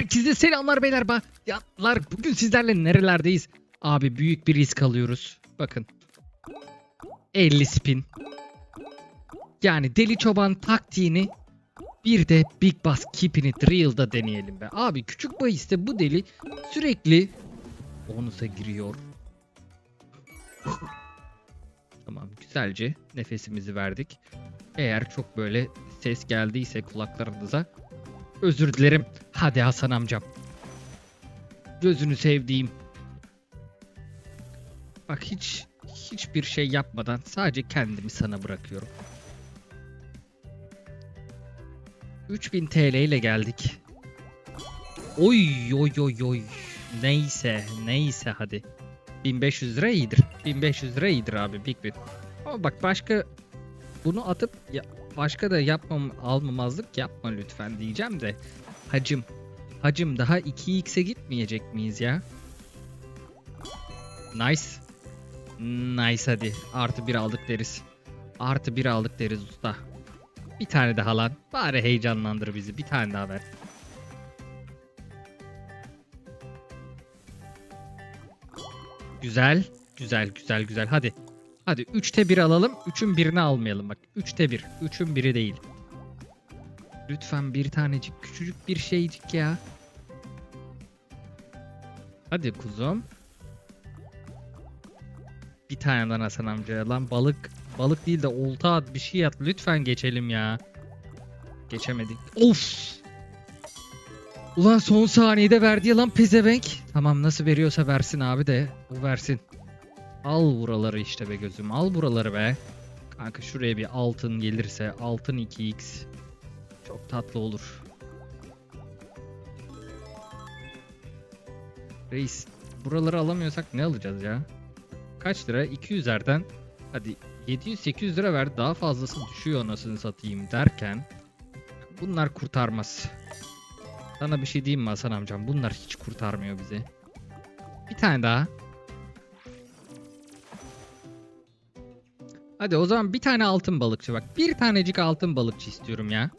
Herkese selamlar beyler bayanlar. Bugün sizlerle nerelerdeyiz? Abi büyük bir risk alıyoruz. Bakın. 50 spin. Yani deli çoban taktiğini bir de Big Bass Keep'ini Drill'da deneyelim be. Abi küçük bahiste bu deli sürekli bonusa giriyor. Tamam güzelce nefesimizi verdik. Eğer çok böyle ses geldiyse kulaklarınıza özür dilerim. Hadi Hasan amcam. Gözünü sevdiğim. Bak hiç hiçbir şey yapmadan sadece kendimi sana bırakıyorum. 3000 TL ile geldik. Oy oy oy oy. Neyse neyse hadi. 1500 lira iyidir. 1500 lira iyidir abi Big Win. Ama bak başka bunu atıp ya, başka da yapmam almamazlık yapma lütfen diyeceğim de. Hacım. Hacım daha 2x'e gitmeyecek miyiz ya? Nice. Nice hadi. Artı bir aldık deriz. Artı bir aldık deriz usta. Bir tane daha lan. Bari heyecanlandır bizi. Bir tane daha ver. Güzel. Güzel güzel güzel. Hadi. Hadi 3'te 1 alalım. 3'ün birini almayalım bak. 3'te 1. 3'ün biri değil. Lütfen bir tanecik küçücük bir şeycik ya. Hadi kuzum. Bir tane daha Hasan amcaya lan balık balık değil de olta at bir şey at lütfen geçelim ya. Geçemedik. Of. Ulan son saniyede verdi lan pezevenk. Tamam nasıl veriyorsa versin abi de bu versin. Al buraları işte be gözüm al buraları be. Kanka şuraya bir altın gelirse altın 2x çok tatlı olur. Reis buraları alamıyorsak ne alacağız ya? Kaç lira? 200'lerden hadi 700-800 lira ver daha fazlası düşüyor anasını satayım derken bunlar kurtarmaz. Sana bir şey diyeyim mi Hasan amcam? Bunlar hiç kurtarmıyor bizi. Bir tane daha. Hadi o zaman bir tane altın balıkçı bak. Bir tanecik altın balıkçı istiyorum ya.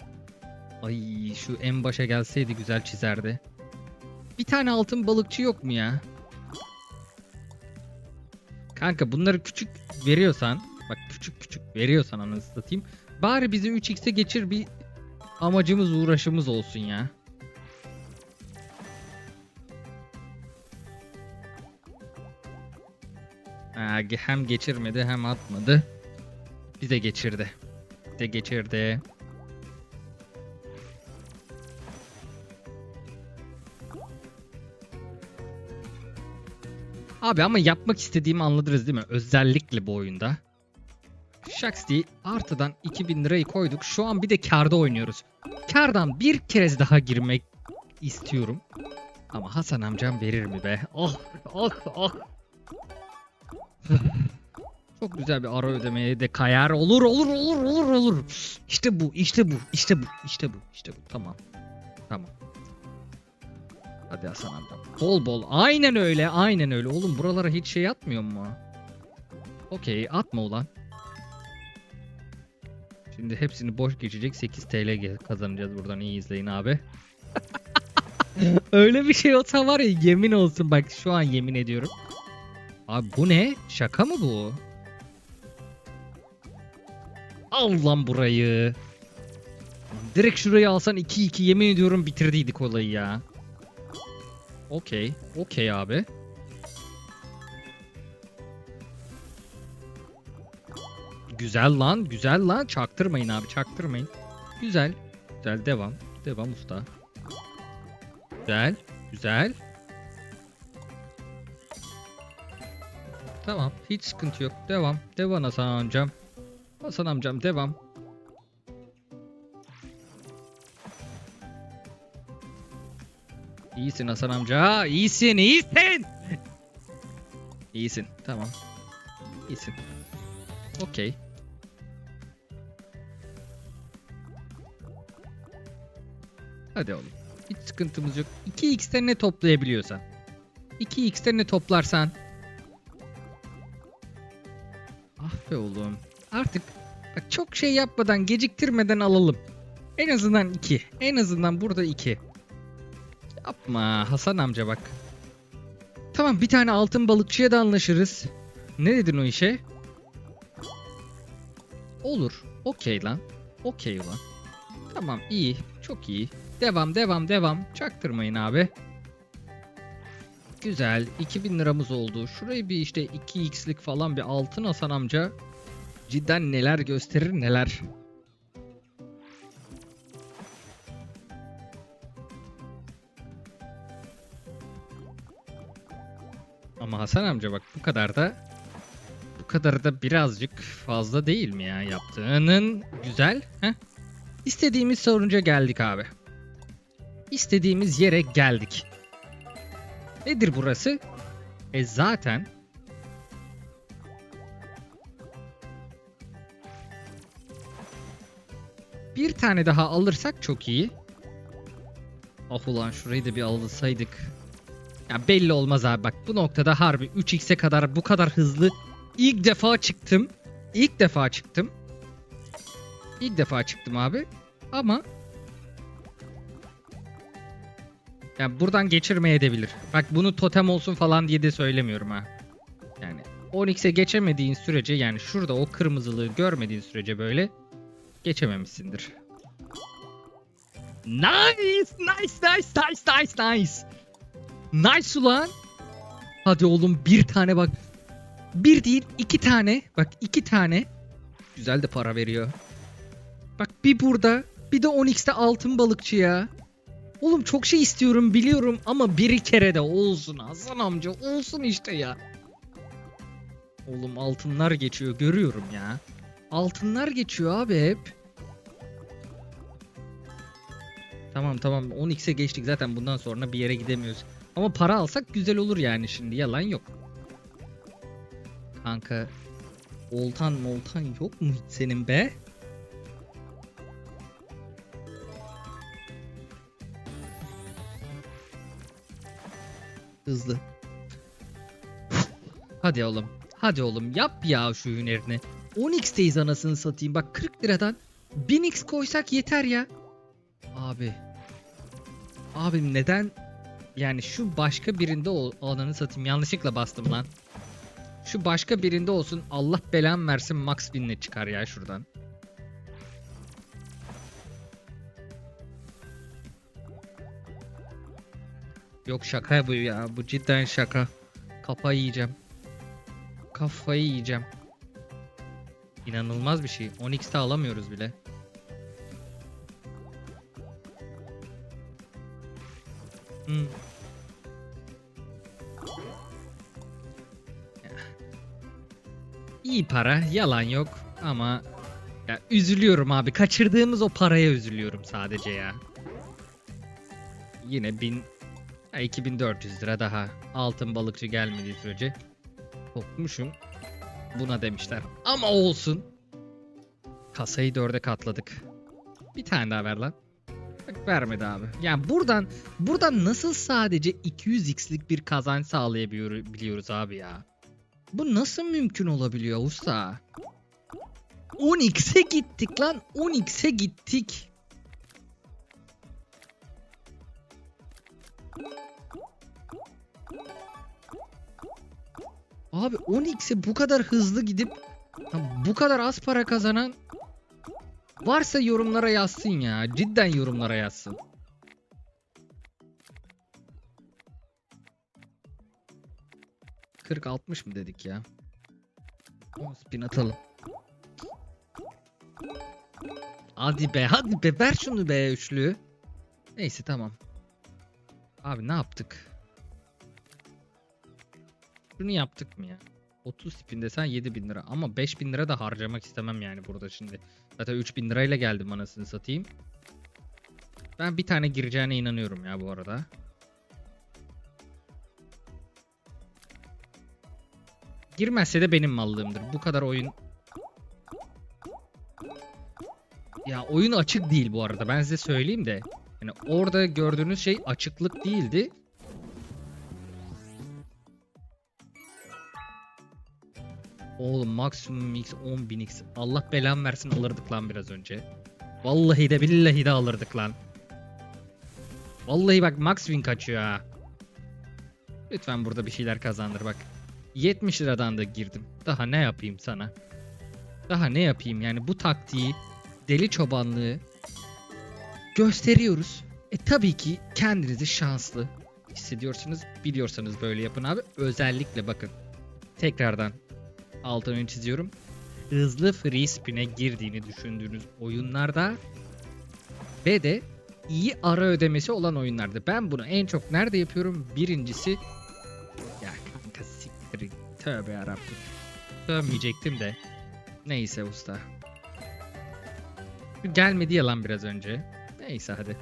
Ay şu en başa gelseydi güzel çizerdi. Bir tane altın balıkçı yok mu ya? Kanka bunları küçük veriyorsan bak küçük küçük veriyorsan anasını satayım. Bari bizi 3x'e geçir bir amacımız uğraşımız olsun ya. Hem geçirmedi hem atmadı. Bize geçirdi. Bize geçirdi. Abi ama yapmak istediğimi anladınız değil mi? Özellikle bu oyunda. Şaks diye artıdan 2000 lirayı koyduk. Şu an bir de karda oynuyoruz. Kardan bir kez daha girmek istiyorum. Ama Hasan amcam verir mi be? Oh oh oh. Çok güzel bir ara ödemeye de kayar. Olur olur olur olur olur. İşte bu işte bu işte bu işte bu işte bu. Tamam. Tamam. Hadi Hasan amcam. Bol bol. Aynen öyle aynen öyle. Oğlum buralara hiç şey atmıyor mu? Okey atma ulan. Şimdi hepsini boş geçecek 8 TL kazanacağız buradan iyi izleyin abi. öyle bir şey olsa var ya yemin olsun bak şu an yemin ediyorum. Abi bu ne? Şaka mı bu? Al lan burayı. Direkt şurayı alsan 2-2 yemin ediyorum bitirdiydik olayı ya. Okey. Okey abi. Güzel lan. Güzel lan. Çaktırmayın abi. Çaktırmayın. Güzel. Güzel. Devam. Devam usta. Güzel. Güzel. Tamam. Hiç sıkıntı yok. Devam. Devam Hasan amcam. Hasan amcam devam. İyisin Hasan amca. İyisin, iyisin. İyisin. Tamam. İyisin. Okey. Hadi oğlum. Hiç sıkıntımız yok. 2x'ten ne toplayabiliyorsan. 2x'ten ne toplarsan. Ah be oğlum. Artık bak çok şey yapmadan geciktirmeden alalım. En azından 2. En azından burada 2. Yapma Hasan amca bak. Tamam bir tane altın balıkçıya da anlaşırız. Ne dedin o işe? Olur. Okey lan. Okey lan. Tamam iyi. Çok iyi. Devam devam devam. Çaktırmayın abi. Güzel. 2000 liramız oldu. Şurayı bir işte 2x'lik falan bir altın Hasan amca. Cidden neler gösterir neler. Ama Hasan amca bak bu kadar da bu kadar da birazcık fazla değil mi ya yaptığının güzel. Heh. İstediğimiz sorunca geldik abi. İstediğimiz yere geldik. Nedir burası? E zaten bir tane daha alırsak çok iyi. Ah ulan şurayı da bir alsaydık. Ya belli olmaz abi bak bu noktada harbi 3x'e kadar bu kadar hızlı ilk defa çıktım. İlk defa çıktım. İlk defa çıktım abi. Ama yani buradan geçirmeye de bilir. Bak bunu totem olsun falan diye de söylemiyorum ha. Yani 10x'e geçemediğin sürece yani şurada o kırmızılığı görmediğin sürece böyle geçememişsindir. Nice, nice, nice, nice, nice, nice. Nice ulan. Hadi oğlum bir tane bak. Bir değil iki tane. Bak iki tane. Güzel de para veriyor. Bak bir burada. Bir de 10x'te altın balıkçı ya. Oğlum çok şey istiyorum biliyorum ama bir kere de olsun Hasan amca olsun işte ya. Oğlum altınlar geçiyor görüyorum ya. Altınlar geçiyor abi hep. Tamam tamam 10x'e geçtik zaten bundan sonra bir yere gidemiyoruz. Ama para alsak güzel olur yani şimdi yalan yok. Kanka oltan moltan yok mu hiç senin be? Hızlı. Hadi oğlum. Hadi oğlum yap ya şu hünerini. 10x'teyiz anasını satayım. Bak 40 liradan 1000x koysak yeter ya. Abi. Abi neden yani şu başka birinde ol satayım yanlışlıkla bastım lan. Şu başka birinde olsun Allah belan versin max win'le çıkar ya şuradan. Yok şaka bu ya. Bu cidden şaka. Kafayı yiyeceğim. Kafayı yiyeceğim. İnanılmaz bir şey. 10x'te alamıyoruz bile. Hmm. İyi para, yalan yok ama ya üzülüyorum abi. Kaçırdığımız o paraya üzülüyorum sadece ya. Yine 1000 ya 2400 lira daha. Altın balıkçı gelmediği sürece kokmuşum. Buna demişler. Ama olsun. Kasayı dörde katladık. Bir tane daha ver lan. Vermedi abi. Yani buradan buradan nasıl sadece 200x'lik bir kazanç sağlayabiliyoruz abi ya? Bu nasıl mümkün olabiliyor usta? 10x'e gittik lan. 10x'e gittik. Abi 10x'e bu kadar hızlı gidip bu kadar az para kazanan varsa yorumlara yazsın ya. Cidden yorumlara yazsın. Kırk 60 mı dedik ya? Spin atalım. Hadi be hadi be ver şunu be üçlü. Neyse tamam. Abi ne yaptık? Şunu yaptık mı ya? 30 spin desen 7000 lira ama 5000 lira da harcamak istemem yani burada şimdi. Zaten 3000 lirayla geldim anasını satayım. Ben bir tane gireceğine inanıyorum ya bu arada. Girmezse de benim mallığımdır. Bu kadar oyun... Ya oyun açık değil bu arada. Ben size söyleyeyim de. Yani orada gördüğünüz şey açıklık değildi. Oğlum maksimum x 10.000x. Allah belan versin alırdık lan biraz önce. Vallahi de billahi de alırdık lan. Vallahi bak max win kaçıyor ha. Lütfen burada bir şeyler kazandır bak. 70 liradan da girdim. Daha ne yapayım sana? Daha ne yapayım yani bu taktiği, deli çobanlığı gösteriyoruz. E tabii ki kendinizi şanslı hissediyorsunuz. Biliyorsanız böyle yapın abi. Özellikle bakın. Tekrardan altını çiziyorum. Hızlı free spin'e girdiğini düşündüğünüz oyunlarda ve de iyi ara ödemesi olan oyunlarda. Ben bunu en çok nerede yapıyorum? Birincisi ya kanka siktir. Tövbe yarabbim. Sövmeyecektim de. Neyse usta. Gelmedi yalan biraz önce. Neyse hadi.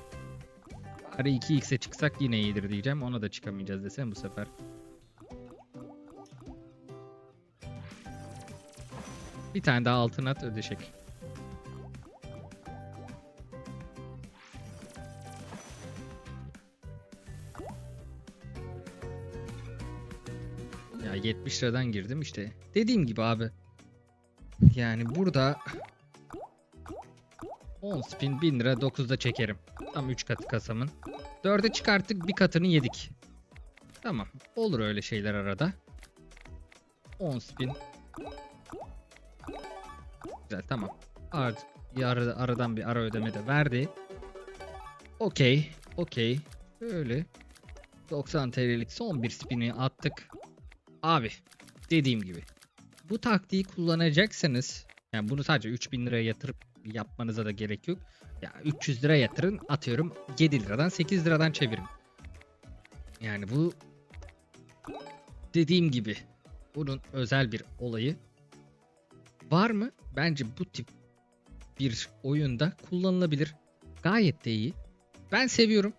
Bari 2x'e çıksak yine iyidir diyeceğim. Ona da çıkamayacağız desem bu sefer. Bir tane daha altın at ödeşek. Ya 70 liradan girdim işte. Dediğim gibi abi. Yani burada 10 spin 1000 lira 9'da çekerim. Tam 3 katı kasamın. 4'e çıkarttık bir katını yedik. Tamam. Olur öyle şeyler arada. 10 spin. Güzel tamam. Artık ara, aradan bir ara ödeme de verdi. Okey. Okey. Öyle. 90 TL'lik son bir spin'i attık. Abi dediğim gibi bu taktiği kullanacaksanız yani bunu sadece 3000 liraya yatırıp yapmanıza da gerek yok. Ya 300 lira yatırın atıyorum 7 liradan 8 liradan çevirin. Yani bu dediğim gibi bunun özel bir olayı var mı? Bence bu tip bir oyunda kullanılabilir. Gayet de iyi. Ben seviyorum.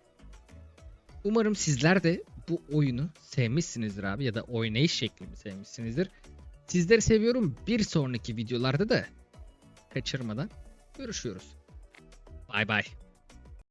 Umarım sizler de bu oyunu sevmişsinizdir abi ya da oynayış şeklimi sevmişsinizdir. Sizleri seviyorum. Bir sonraki videolarda da kaçırmadan görüşüyoruz. Bay bay.